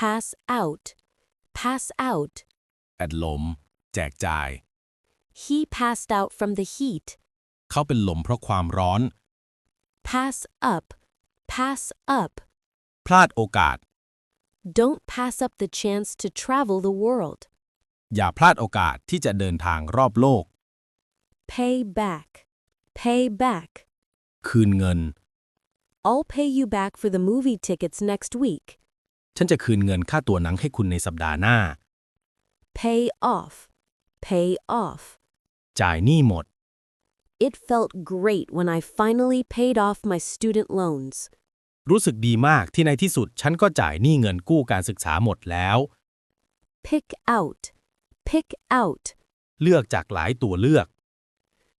pass out, pass out. แอดลม แจกจ่าย He passed out from the heat. เขาเป็นลมเพราะความร้อน Pass up, pass up. พลาดโอกาส Don't pass up the chance to travel the world. อย่าพลาดโอกาสที่จะเดินทางรอบโลก Pay back, pay back. คืนเงิน I'll pay you back for the movie tickets next week. ฉันจะคืนเงินค่าตั๋วหนังให้คุณในสัปดาห์หน้า Pay off, pay off. จ่ายหนี้หมด It felt great when I finally paid off my student loans. รู้สึกดีมากที่ในที่สุดฉันก็จ่ายหนี้เงินกู้การศึกษาหมดแล้ว Pick out, pick out. เลือกจากหลายตัวเลือก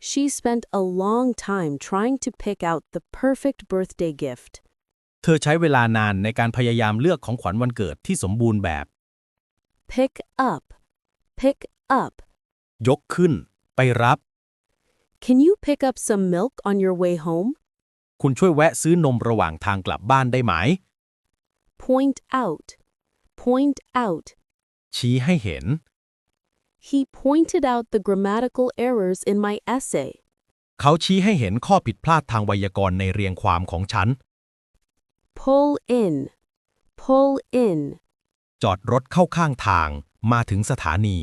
She spent a long time trying to pick out the perfect birthday gift. เธอใช้เวลานานในการพยายามเลือกของขวัญวันเกิดที่สมบูรณ์แบบ Pick up, pick up. ยกขึ้น ไปรับ Can you pick up some milk on your way home? คุณช่วยแวะซื้อนมระหว่างทางกลับบ้านได้ไหม Point out, point out. ชี้ให้เห็น He pointed out the grammatical errors in my essay. เขาชี้ให้เห็นข้อผิดพลาดทางไวยากรณ์ในเรียงความของฉัน Pull in, pull in. จอดรถเข้าข้างทางมาถึงสถานี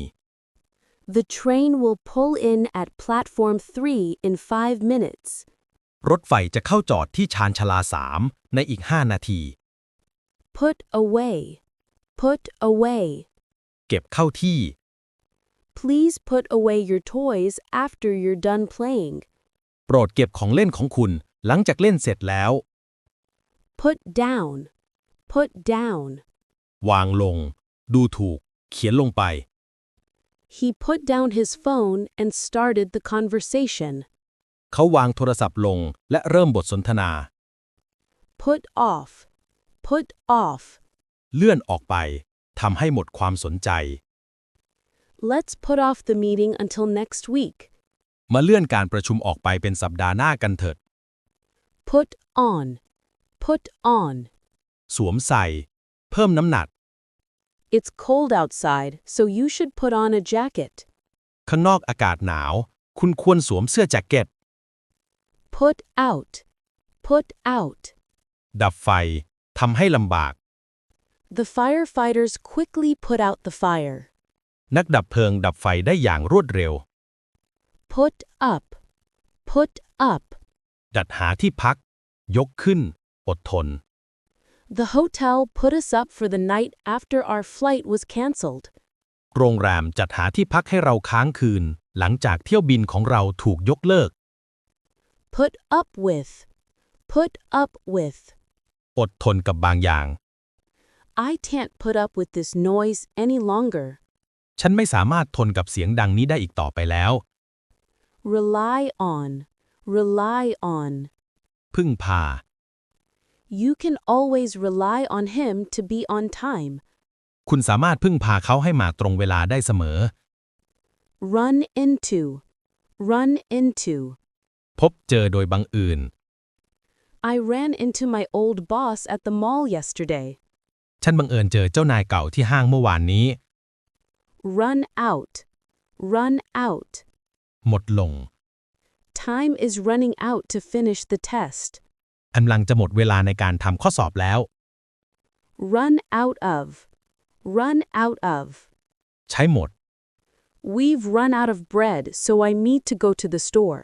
The train will pull in at platform 3 in 5 minutes. รถไฟจะเข้าจอดที่ชานชาลาสามในอีก 5 นาที Put away, put away. เก็บเข้าที่ Please put away your toys after you're done playing. โปรดเก็บของเล่นของคุณหลังจากเล่นเสร็จแล้ว Put down, put down. วางลง ดูถูก เขียนลงไป He put down his phone and started the conversation. เขาวางโทรศัพท์ลงและเริ่มบทสนทนา Put off, put off. เลื่อนออกไป ทำให้หมดความสนใจ Let's put off the meeting until next week. มาเลื่อนการประชุมออกไปเป็นสัปดาห์หน้ากันเถิด Put on, put on. สวมใส่ เพิ่มน้ำหนัก It's cold outside, so you should put on a jacket. ข้างนอกอากาศหนาว คุณควรสวมเสื้อแจ็คเก็ต Put out, put out. ดับไฟ ทำให้ลำบาก The firefighters quickly put out the fire. นักดับเพลิงดับไฟได้อย่างรวดเร็ว Put up, put up. จัดหาที่พัก ยกขึ้น อดทน The hotel put us up for the night after our flight was cancelled. โรงแรมจัดหาที่พักให้เราค้างคืน หลังจากเที่ยวบินของเราถูกยกเลิก Put up with, put up with. อดทนกับบางอย่าง I can't put up with this noise any longer. ฉันไม่สามารถทนกับเสียงดังนี้ได้อีกต่อไปแล้ว Rely on, rely on. พึ่งพา You can always rely on him to be on time. คุณสามารถพึ่งพาเขาให้มาตรงเวลาได้เสมอ Run into, run into. พบเจอโดยบังเอิญ I ran into my old boss at the mall yesterday. ฉันบังเอิญเจอเจ้านายเก่าที่ห้างเมื่อวานนี้ Run out, run out. หมดลง Time is running out to finish the test. กำลังจะหมดเวลาในการทำข้อสอบแล้ว Run out of, run out of. ใช้หมด We've run out of bread, so I need to go to the store.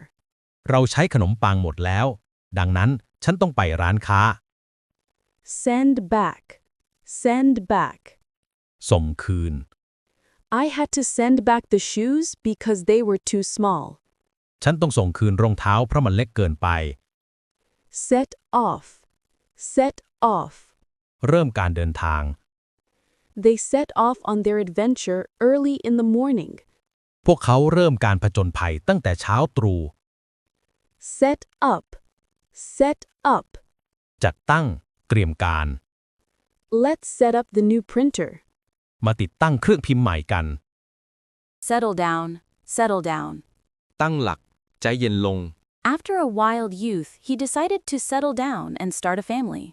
เราใช้ขนมปังหมดแล้ว ดังนั้นฉันต้องไปร้านค้า Send back, send back. ส่งคืน I had to send back the shoes because they were too small. ฉันต้องส่งคืนรองเท้าเพราะมันเล็กเกินไป Set off, set off. เริ่มการเดินทาง They set off on their adventure early in the morning. พวกเขาเริ่มการผจญภัยตั้งแต่เช้าตรู่ Set up, set up. จัดตั้ง เตรียมการ Let's set up the new printer. มาติดตั้งเครื่องพิมพ์ใหม่กัน Settle down, settle down. ตั้งหลัก ใจเย็นลง After a wild youth, he decided to settle down and start a family.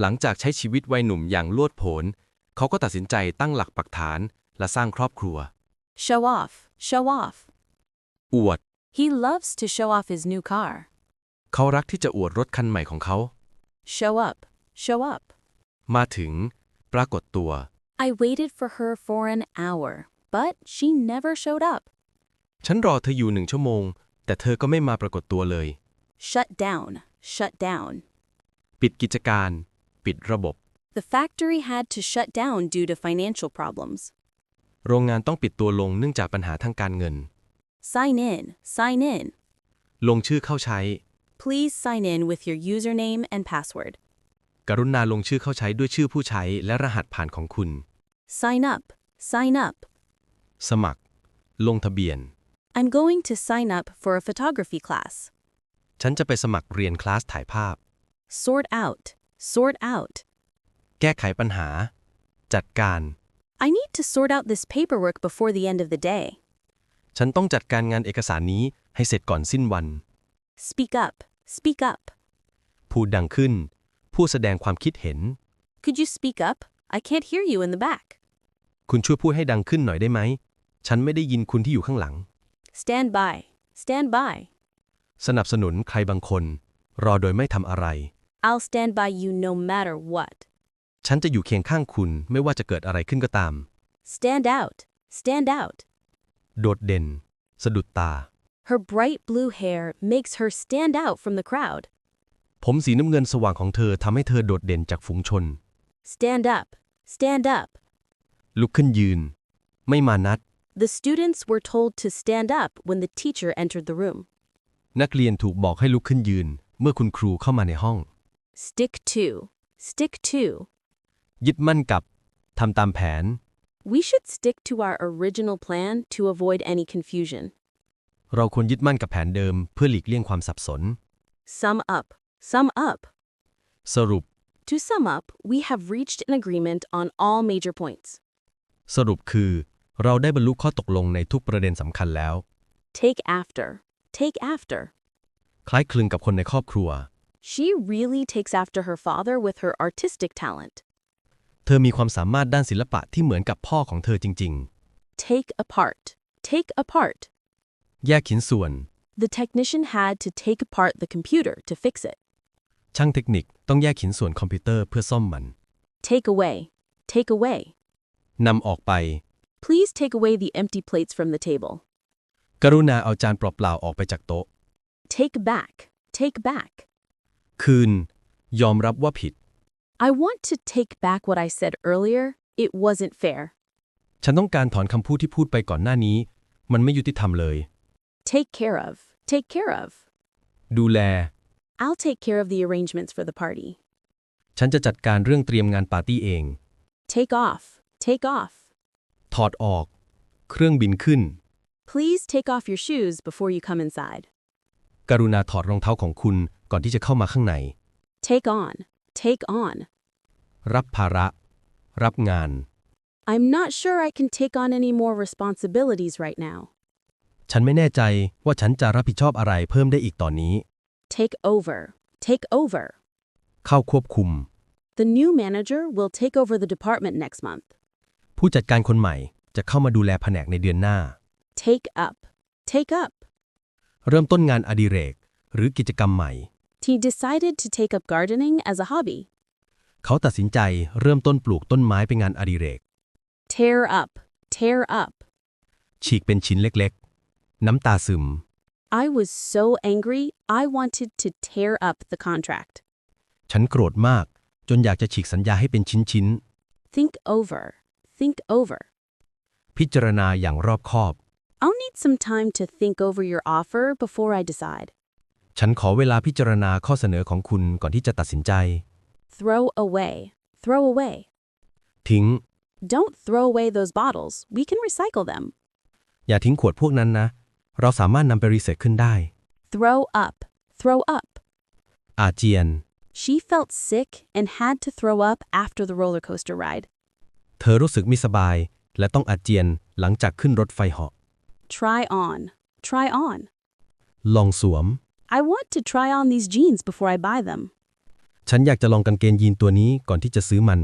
หลังจากใช้ชีวิตวัยหนุ่มอย่างโลดโผน เขาก็ตัดสินใจตั้งหลักปักฐานและสร้างครอบครัว Show off, show off. อวด He loves to show off his new car. เขารักที่จะอวดรถคันใหม่ของเขา Show up, show up. มาถึง ปรากฏตัว I waited for her for an hour, but she never showed up. ฉันรอเธออยู่หนึ่งชั่วโมง แต่เธอก็ไม่มาปรากฏตัวเลย Shut down, shut down. ปิดกิจการ ปิดระบบ The factory had to shut down due to financial problems. โรงงานต้องปิดตัวลงเนื่องจากปัญหาทางการเงิน Sign in, sign in. ลงชื่อเข้าใช้ Please sign in with your username and password. กรุณาลงชื่อเข้าใช้ด้วยชื่อผู้ใช้และรหัสผ่านของคุณ Sign up, sign up. สมัคร ลงทะเบียน I'm going to sign up for a photography class. ฉันจะไปสมัครเรียนคลาสถ่ายภาพ Sort out, sort out. แก้ไขปัญหา จัดการ I need to sort out this paperwork before the end of the day. ฉันต้องจัดการงานเอกสารนี้ให้เสร็จก่อนสิ้นวัน Speak up, speak up. พูดดังขึ้น ผู้แสดงความคิดเห็น Could you speak up? I can't hear you in the back. คุณช่วยพูดให้ดังขึ้นหน่อยได้ไหม ฉันไม่ได้ยินคุณที่อยู่ข้างหลัง Stand by, stand by. สนับสนุนใครบางคน รอโดยไม่ทำอะไร I'll stand by you no matter what. ฉันจะอยู่เคียงข้างคุณไม่ว่าจะเกิดอะไรขึ้นก็ตาม Stand out, stand out. โดดเด่น สะดุดตา Her bright blue hair makes her stand out from the crowd. ผมสีน้ำเงินสว่างของเธอทำให้เธอโดดเด่นจากฝูงชน Stand up, stand up. ลุกขึ้นยืน ไม่มานัด The students were told to stand up when the teacher entered the room. นักเรียนถูกบอกให้ลุกขึ้นยืน เมื่อคุณครูเข้ามาในห้อง Stick to, stick to. ยึดมั่นกับทำตามแผน We should stick to our original plan to avoid any confusion. เราควรยึดมั่นกับแผนเดิม เพื่อหลีกเลี่ยงความสับสน Sum up, sum up. สรุป To sum up, we have reached an agreement on all major points. สรุปคือ เราได้บรรลุข้อตกลงในทุกประเด็นสำคัญแล้ว Take after, take after. คล้ายคลึงกับคนในครอบครัว She really takes after her father with her artistic talent. เธอมีความสามารถด้านศิลปะที่เหมือนกับพ่อของเธอจริง Take apart, take apart. ๆแยกชิ้นส่วน The technician had to take apart the computer to fix it. ช่างเทคนิคต้องแยกชิ้นส่วนคอมพิวเตอร์เพื่อซ่อมมัน Take away, take away. นำออกไป Please take away the empty plates from the table. กรุณาเอาจานเปล่าๆออกไปจากโต๊ะ Take back, take back. คืน ยอมรับว่าผิด I want to take back what I said earlier. It wasn't fair. ฉันต้องการถอนคำพูดที่พูดไปก่อนหน้านี้ มันไม่ยุติธรรมเลย Take care of, take care of. ดูแล I'll take care of the arrangements for the party. ฉันจะจัดการเรื่องเตรียมงานปาร์ตี้เอง Take off, take off. ถอดออก เครื่องบินขึ้น Please take off your shoes before you come inside. กรุณาถอดรองเท้าของคุณก่อนที่จะเข้ามาข้างใน Take on, take on. รับภาระ รับงาน I'm not sure I can take on any more responsibilities right now. ฉันไม่แน่ใจว่าฉันจะรับผิดชอบอะไรเพิ่มได้อีกตอนนี้ Take over, take over. เข้าควบคุม The new manager will take over the department next month. ผู้จัดการคนใหม่จะเข้ามาดูแลแผนกในเดือนหน้า Take up, take up. เริ่มต้นงานอดิเรก หรือกิจกรรมใหม่ He decided to take up gardening as a hobby. เขาตัดสินใจเริ่มต้นปลูกต้นไม้เป็นงานอดิเรก Tear up, tear up. ฉีกเป็นชิ้นเล็กๆ น้ำตาซึม I was so angry, I wanted to tear up the contract. ฉันโกรธมาก จนอยากจะฉีกสัญญาให้เป็นชิ้น Think over, think over. ๆพิจารณาอย่างรอบคอบ I'll need some time to think over your offer before I decide. ฉันขอเวลาพิจารณาข้อเสนอของคุณก่อนที่จะตัดสินใจ Throw away, throw away. ทิ้ง Don't throw away those bottles. We can recycle them. อย่าทิ้งขวดพวกนั้นนะ เราสามารถนำไปรีไซเคิลได้ Throw up, throw up. อาเจียน She felt sick and had to throw up after the roller coaster ride. เธอรู้สึกไม่สบาย และต้องอาเจียนหลังจากขึ้นรถไฟเหาะ Try on, try on. ลองสวม I want to try on these jeans before I buy them. ฉันอยากจะลองกางเกงยีนตัวนี้ก่อนที่จะซื้อมัน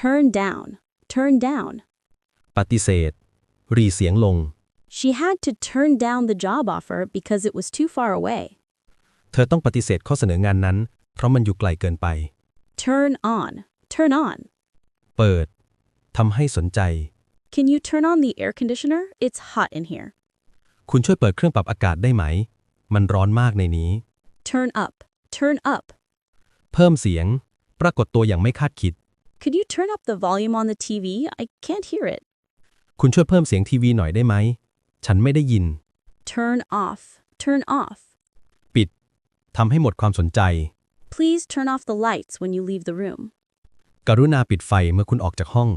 Turn down, turn down. ปฏิเสธ รีเสียงลง She had to turn down the job offer because it was too far away. เธอต้องปฏิเสธข้อเสนองานนั้น เพราะมันอยู่ไกลเกินไป Turn on. Turn on. เปิด ทำให้สนใจ Can you turn on the air conditioner? It's hot in here. คุณช่วยเปิดเครื่องปรับอากาศได้ไหม มันร้อนมากในนี้ Turn up. Turn up. เพิ่มเสียง ปรากฏตัวอย่างไม่คาดคิด Could you turn up the volume on the TV? I can't hear it. คุณช่วยเพิ่มเสียงทีวีหน่อยได้ไหม ฉันไม่ได้ยิน Turn off. Turn off. ปิด ทำให้หมดความสนใจ Please turn off the lights when you leave the room. กรุณาปิดไฟเมื่อคุณออกจากห้อง